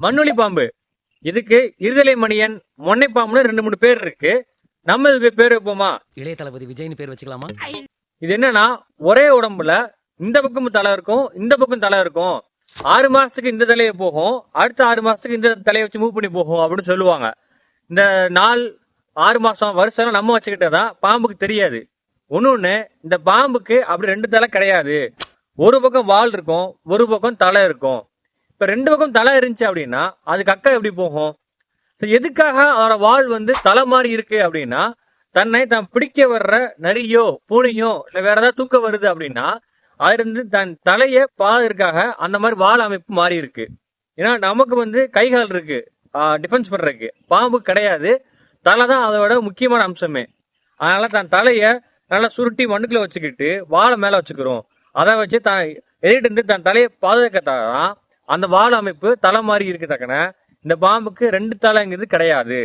மண்ணுளி பாம்பு. இதுக்கு இருதலை மணியன் மொன்னை பாம்புன்னு ரெண்டு மூணு பேர் இருக்கு. நம்ம இதுக்கு பேர் வைப்போமா? இளைய தளபதி விஜய்னு பேர் வச்சுக்கலாமா? இது என்னன்னா ஒரே உடம்புல இந்த பக்கம் தலை இருக்கும் இந்த பக்கம் தலை இருக்கும். ஆறு மாசத்துக்கு இந்த தலையை போகும் அடுத்த ஆறு மாசத்துக்கு இந்த தலையை வச்சு மூவ் பண்ணி போகும் அப்படின்னு சொல்லுவாங்க. இந்த நாள் ஆறு மாசம் வருஷம் நம்ம வச்சுக்கிட்டதான் பாம்புக்கு தெரியாது. ஒண்ணு இந்த பாம்புக்கு அப்படி ரெண்டு தலை கிடையாது. ஒரு பக்கம் வால் இருக்கும் ஒரு பக்கம் தலை இருக்கும். இப்போ ரெண்டு பக்கம் தலை இருந்துச்சு அப்படின்னா அதுக்கு அக்கா எப்படி போகும்? எதுக்காக அவரோட வால் வந்து தலை மாதிரி இருக்கு அப்படின்னா தன்னை தான் பிடிக்க வர்ற நரியோ பூனையோ இல்லை வேற ஏதாவது தூக்க வருது அப்படின்னா அதிலிருந்து தன் தலையை பாதுகாக்க அந்த மாதிரி வால் அமைப்பு மாறி இருக்கு. ஏன்னா நமக்கு வந்து கைகால் இருக்கு. டிஃபென்ஸ் பண்றதுக்கு. பாம்பு கிடையாது. தலை தான் அதோட முக்கியமான அம்சமே. அதனால தன் தலையை நல்லா சுருட்டி மண்ணுக்குள்ள வச்சுக்கிட்டு வாழை மேல வச்சுக்கிறோம். அதை வச்சு தான் எதிர்ட்டு இருந்து தன் தலையை பாதுகாக்கத்தான் அந்த வால் அமைப்பு தலை மாதிரி இருக்கு தக்கன. இந்த பாம்புக்கு ரெண்டு தலைங்கிறது கிடையாது.